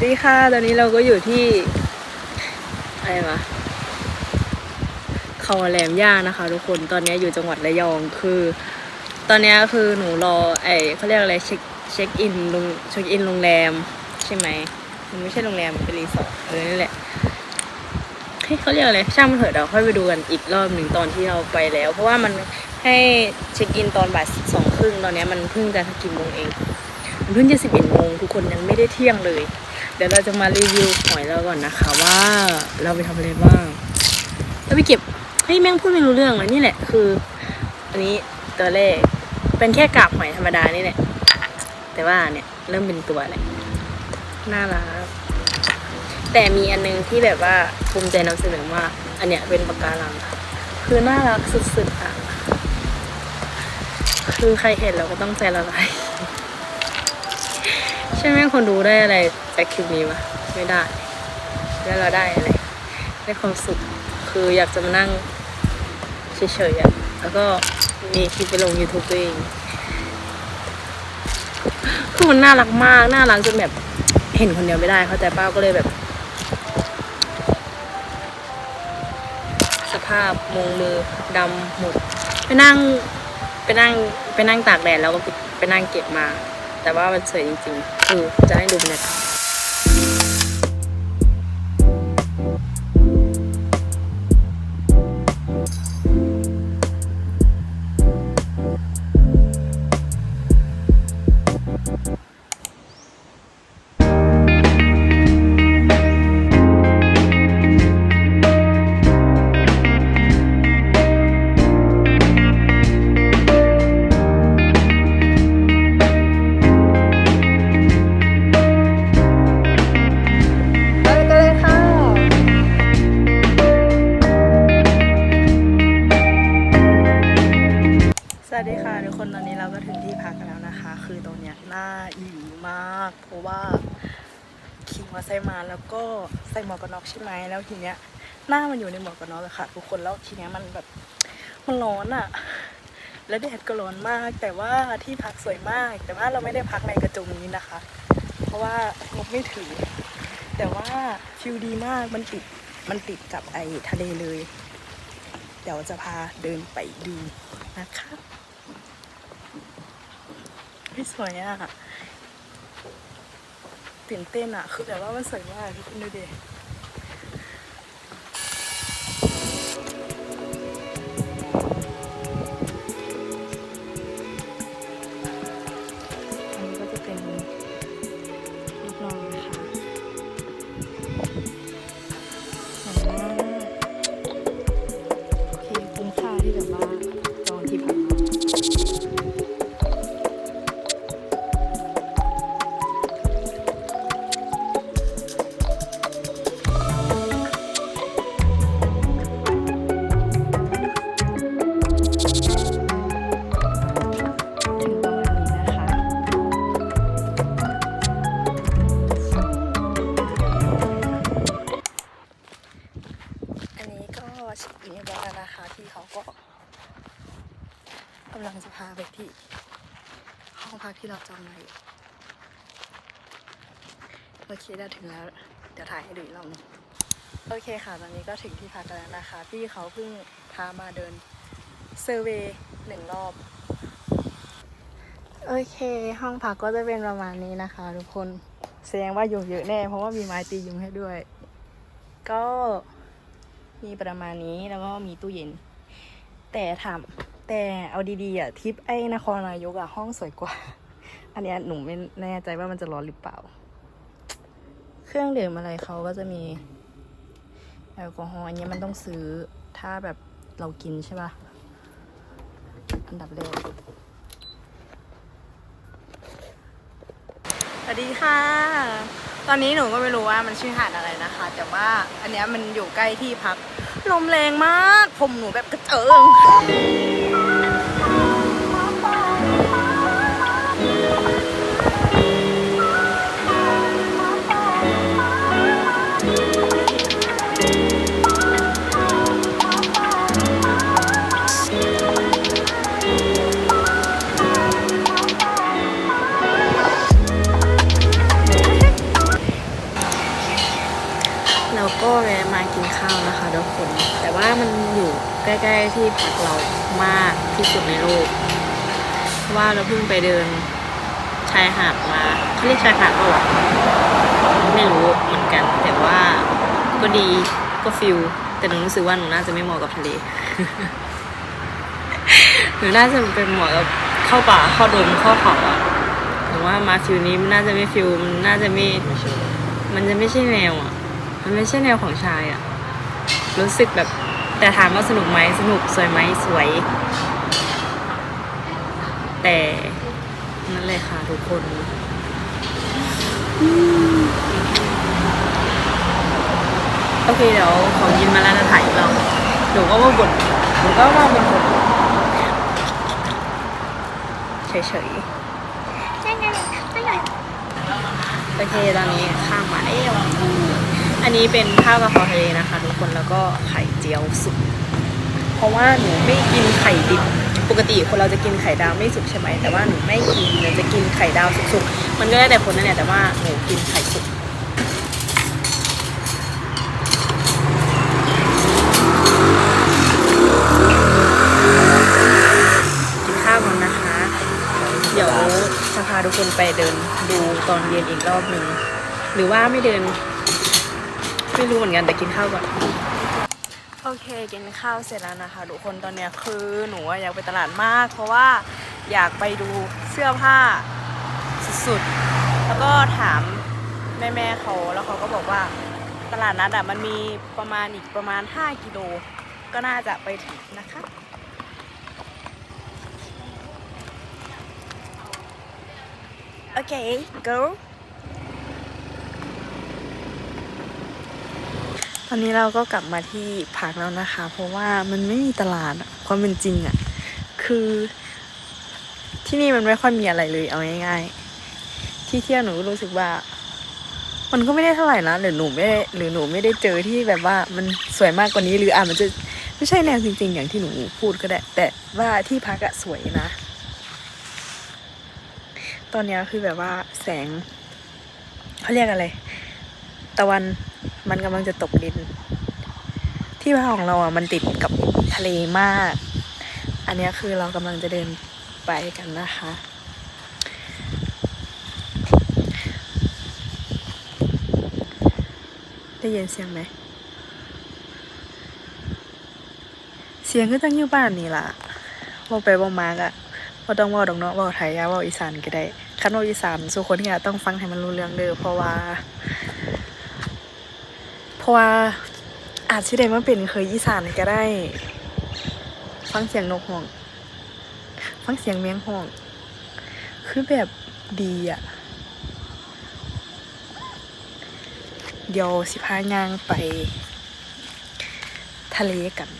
วัสดีค่ะ ตอนนี้เราก็อยู่ที่ อะไรวะเขาแหลมย่านะคะ ทุกคน ตอนนี้อยู่จังหวัดระยอง คือ ตอนนี้คือหนูรอ ไอเขาเรียกอะไรเช็คเช็คอินโรงเช็คอินโรงแรม ใช่ไหม มันไม่ใช่โรงแรม มันเป็นรีสอร์ทเออนั่นแหละเฮ้เขาเรียกอะไร ช่างมันเถอะเดี๋ยวค่อยไปดูกันอีกรอบหนึ่งตอนที่เราไปแล้ว เพราะว่ามันให้เช็คอินตอนบ่ายสองครึ่ง ตอนนี้มันเพิ่งจะกี่โมงเองมันเพิ่งจะสิบเอ็ดโมงทุกคนยังไม่ได้เที่ยงเลย เดี๋ยวเราจะมารีวิวหอยเราก่อนนะคะ ว่าเราไปทำอะไรบ้างเราไปเก็บเฮ้ยแม่งพูดไม่รู้เรื่องเลยนี่แหละคือ อันนี้ตัวแรกเป็นแค่กาบหอยธรรมดานี่แหละแต่ว่าเนี่ยเริ่มเป็นตัวแล้วน่ารักแต่มีอันนึงที่แบบว่าภูมิใจนำเสนอมาอันเนี้ยเป็นปากการังคือน่ารักสุดๆอะ คือใครเห็นเราก็ต้องใจละลาย ใช่ไหมคนดูได้อะไรจากคลิปนี้วะไม่ได้แล้วเราได้อะไรได้ความสุขคืออยากจะมานั่งเฉยๆอะแล้วก็มีคลิปไปลง YouTube ตัวเองคือมันน่ารักมาก น่ารักจนแบบเห็นคนเดียวไม่ได้ เข้าใจป้าก็เลยแบบ สภาพมงมือดำหมดไปนั่งไปนั่งไปนั่งตากแดดแล้วก็ไปนั่งเก็บมา แต่ว่ามันสวยจริงๆ คือจะให้ดูบรรยากาศ ไซมาแล้วก็ใส่หมวกกันน็อกใช่ไหมแล้วทีเนี้ยหน้ามันอยู่ในหมวกกันน็อกอะค่ะทุกคนแล้วทีเนี้ยมันแบบมันร้อนอะแล้วแดดก็ร้อนมาก แต่ว่าที่พักสวยมาก แต่ว่าเราไม่ได้พักในกระจงนี้นะคะ เพราะว่างบไม่ถึงแต่ว่าฟิลดีมากมันติดมันติดกับไอทะเลเลย เดี๋ยวจะพาเดินไปดูนะคะสวยอะ ตื่นเต้นอะคือแบบว่ามันสวยมากทุกคนดูดิ โอเคค่ะ ตอนนี้ก็ถึงที่พักแล้วนะคะ พี่เขาเพิ่งพามาเดินเซอร์เวย์หนึ่งรอบ โอเค ห้องพักก็จะเป็นประมาณนี้นะคะ ทุกคนแสดงว่ายุงเยอะแน่ เพราะว่ามีไม้ตียุงให้ด้วย ก็มีประมาณนี้แล้วก็มีตู้เย็น แต่ถามแต่เอาดีๆอะทิปไอ้นครนายกอะห้องสวยกว่า อันเนี้ยหนูไม่แน่ใจว่ามันจะร้อนหรือเปล่า เครื่องดื่มอะไรเขาก็จะมี แอลกอฮอล์อันนี้มันต้องซื้อถ้าแบบเรากินใช่ปะอันดับแรกสวัสดีค่ะ ตอนนี้หนูก็ไม่รู้ว่ามันชื่อหาดอะไรนะคะ แต่ว่าอันเนี้ยมันอยู่ใกล้ที่พัก ลมแรงมาก ผมหนูแบบกระเจิง ใกล้ ๆ ที่พักเรามากที่สุดในโลก ว่าเราเพิ่งไปเดินชายหาดมาเขาเรียกชายหาดเปล่าวะไม่รู้เหมือนกัน แต่ว่าก็ดีก็ฟิลแต่หนูรู้สึกว่าหนูน่าจะไม่เหมาะกับทะเลหนูน่าจะเป็นเหมาะกับเข้าป่าเข้าดงเข้าเขาอะหนูว่ามาฟิลนี้มันน่าจะไม่ฟิลมันน่าจะไม่มันจะไม่ใช่แนวอะมันไม่ใช่แนวของชายอะรู้สึกแบบ แต่ถามว่าสนุกไหมสนุกสวยไหมสวย แต่นั่นเลยค่ะทุกคนโอเคเดี๋ยวของยินมาแล้วจะถ่ายอีกรอบหนูก็ว่าบ่นหนูก็ว่าบ่นบ่นเฉยๆโอเคตอนนี้ข้ามมาเอ้ว อันนี้เป็นข้าวกะเพราทะเลนะคะทุกคนแล้วก็ไข่เจียวสุกเพราะว่าหนูไม่กินไข่ดิบปกติคนเราจะกินไข่ดาวไม่สุกใช่ไหมแต่ว่าหนูไม่กินหนูจะกินไข่ดาวสุกๆมันก็ได้แต่คนนั่นแหละแต่ว่าหนูกินไข่สุกกินข้าวก่อนนะคะ เดี๋ยวจะพาทุกคนไปเดินดูตอนเย็นอีกรอบหนึ่งหรือว่าไม่เดิน ไม่รู้เหมือนกันแต่กินข้าวก่อน โอเคกินข้าวเสร็จแล้วนะคะ ทุกคนตอนเนี้ยคือหนูอะอยากไปตลาดมาก เพราะว่าอยากไปดูเสื้อผ้าสุดๆ แล้วก็ถามแม่ๆเขาแล้วเขาก็บอกว่าตลาดนัดอะมันมีประมาณอีกประมาณ 5 กิโล ก็น่าจะไปถึงนะคะโอเค go ตอนนี้เราก็กลับมาที่พักแล้วนะคะ เพราะว่ามันไม่มีตลาดความเป็นจริงอะคือที่นี่มันไม่ค่อยมีอะไรเลยเอาง่ายๆ ที่เที่ยวหนูรู้สึกว่า มันก็ไม่ได้เท่าไหร่นะหรือหนูไม่ได้หรือหนูไม่ได้เจอที่แบบว่ามันสวยมากกว่านี้หรืออะมันจะไม่ใช่แนวจริง ๆ อย่างที่หนูพูดก็ได้ แต่ว่าที่พักอะสวยนะ ตอนนี้คือแบบว่าแสงเขาเรียกอะไร ตะวัน มันกำลังจะตกดิน ที่พักของเราอะมันติดกับทะเลมาก อันนี้คือเรากำลังจะเดินไปกันนะคะ ได้ยินเสียงไหม เสียงก็ตั้งอยู่บ้านนี่ล่ะบอกไปบอกมากอะว่าต้องว่าดอกเนาะว่าไทยอะเว่าอีสานก็ได้คันว่าอีสานสุคนที่ต้องฟังให้มันรู้เรื่องเด้อเพราะว่า ราะว่าอาจสิได้มาเป็นเคยอีสานก็ได้ ฟังเสียงนกห่วงฟังเสียงแมงห่วงคือแบบดีอะเดี๋ยวสิพาย่างไป ทะเลกัน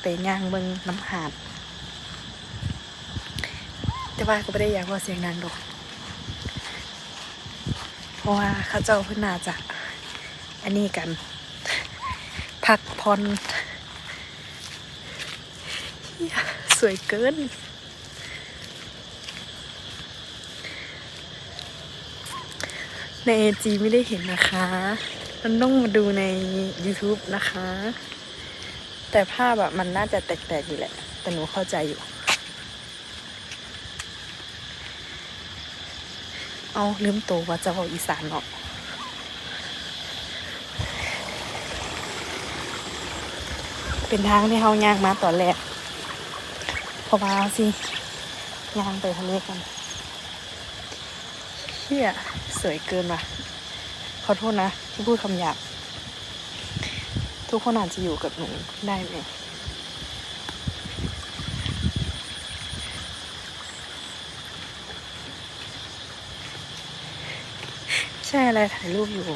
ไปย่างเบิงน้ำหาด แต่ว่าก็ไม่ได้อยากว่าเสียงดังดอก เพราะว่าเขาเจ้าเพิ่นน่าจะ อันนี้กัน พักพรเหี้ยสวยเกิน ในเอจีไม่ได้เห็นนะคะ มันต้องมาดูใน YouTube นะคะ แต่ภาพแบบมันน่าจะแตกๆอยู่แหละ แต่หนูเข้าใจอยู่ เอาลืมตัวว่าจะบอกอีสานเนาะ เป็นทางที่เขาย่างมาตอนแรกเพราะว่าสิย่างไปทะเลกันเฮียสวยเกินว่ะ ขอโทษนะที่พูดคำหยาบทุกคนอาจจะอยู่กับหนูได้ไหมใช่อะไรถ่ายรูปอยู่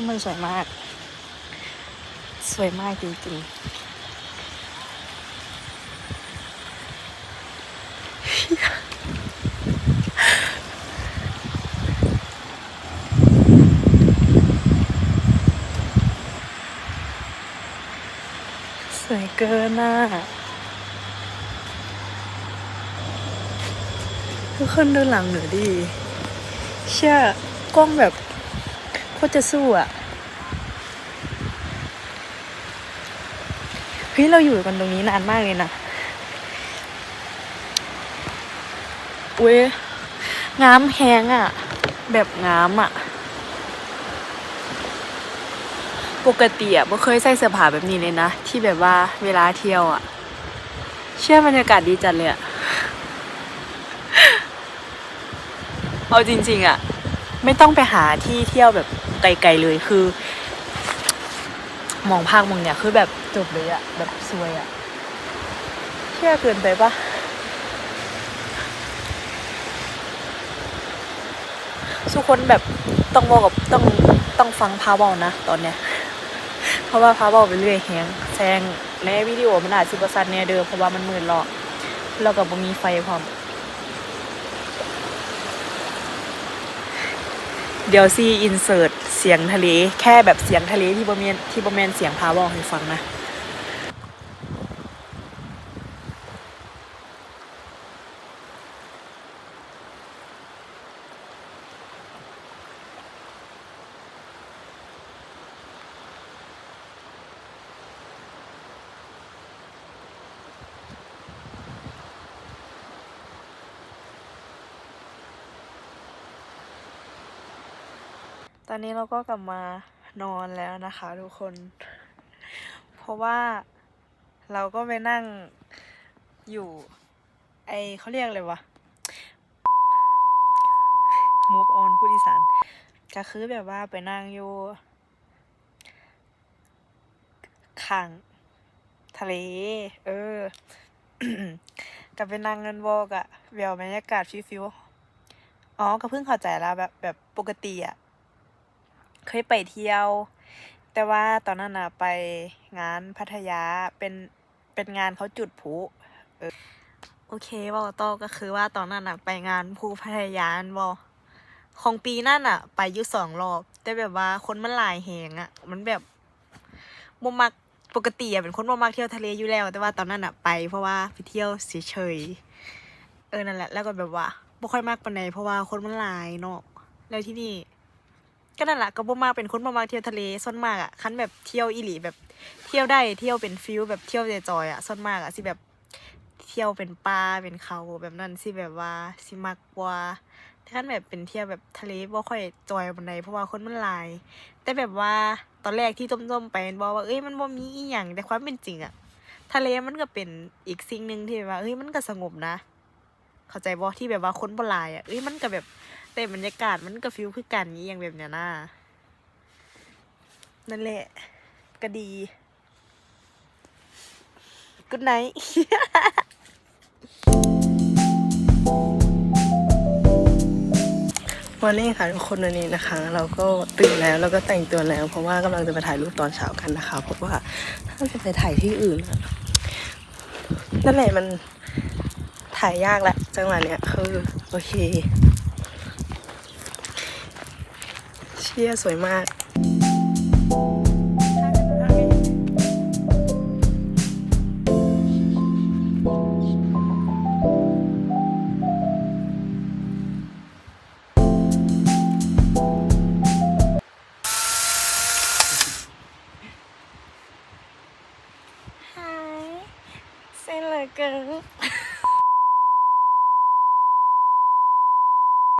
คนมันสวยมาก สวยมากจริงๆ สวยเกินน่ะทุกคนดูหลังหนูดี เชื่อกล้องแบบ คตรจะสู้อะเฮ้ยเราอยู่กันตรงนี้นานมากเลยนะเว้ยงามแฮงอะ แบบงามอะ ปกติอะไม่เคยใส่เสื้อผ้าแบบนี้เลยนะ ที่แบบว่าเวลาเที่ยวอะ เชื่อบรรยากาศดีจัดเลยอะ เอาจริง ๆ อะ ไม่ต้องไปหาที่เที่ยวแบบไกลๆเลยคือ มองภาคมึงเนี่ยคือแบบจบเลยอะแบบสวยอะเชื่อเกินไปปะทุกคนแบบต้องบอกกับต้องต้องฟังพาเบานะตอนเนี้ย เพราะว่าพาเบาไปเรื่อยแฮงแซงในวิดีโอมันอาจสิบสันเนี่ยเดิมเพราะว่ามันมืดหรอกเรากับบ่มีไฟพร้อม เดี๋ยวซีอินเสิร์ตเสียงทะเล แค่แบบเสียงทะเลที่บมเมนที่บมเมนเสียงพาวอลให้ฟังนะ ตอนนี้เราก็กลับมานอนแล้วนะคะทุกคน เพราะว่าเราก็ไปนั่งอยู่ ไอเขาเรียกอะไรวะ move on ผู้ดีสารก็คือแบบว่าไปนั่งอยู่ข้างทะเล เออกับไปนั่งเงินบอกอะเบียวบรรยากาศฟิวๆอ๋อก็เพิ่งเข้าใจแล้วแบบแบบปกติอะ เคยไปเที่ยว แต่ว่าตอนนั้นน่ะไปงานพัทยาเป็นเป็นงานเขาจุดพลุเออโอเคบอกต่อก็คือว่าตอนนั้นน่ะไปงานพลุพัทยานบอของปีนั่นน่ะไปอยู่สองรอบ แต่แบบว่าคนมันหลายแหงอะมันแบบบ่มักปกติอะเป็นคนบ่มักเที่ยวทะเลอยู่แล้ว แต่ว่าตอนนั้นน่ะไป เพราะว่าไปเที่ยวเฉยเออนั่นแหละแล้วก็แบบว่าบ่ค่อยมากปานใดเพราะว่าคนมันหลายเนาะแล้วที่นี่ ก็นั่นแหละก็บ่มากเป็นคนบ่มากเที่ยวทะเลส่วนมากอะคันแบบเที่ยวอีหลีแบบเที่ยวได้เที่ยวเป็นฟิลแบบเที่ยวจอยอะส่วนมากอะสิแบบเที่ยวเป็นป่าเป็นเขาแบบนั้นสิแบบว่าสิมากกว่าแต่คันแบบเป็นเที่ยวแบบทะเลบ่ค่อยจอยปานใดเพราะว่าคนมันหลาย แต่แบบว่าตอนแรกที่จมๆไปบอกว่าเอ้ยมันบ่มีอีหยังแต่ความเป็นจริงอะทะเลมันก็เป็นอีกสิ่งหนึ่งที่แบบว่าเอ้ยมันก็สงบนะ เข้าใจบ่ที่แบบว่าคนบ่หลายอะเอ้ยมันก็แบบ แต่บรรยากาศมันก็ฟิลคือกันนี้อย่างแบบเนี้ยนะนั่นแหละก็ดีกุดไนวันนี้ค่ะทุกคนวันนี้นะคะ เราก็ตื่นแล้วแล้วก็แต่งตัวแล้ว เพราะว่ากำลังจะไปถ่ายรูปตอนเช้ากันนะคะ เพราะว่าถ้าจะไปถ่ายที่อื่นนั่นแหละมันถ่ายยากแหละจังหวะเนี้ยคือโอเค เที่ยสวยมาก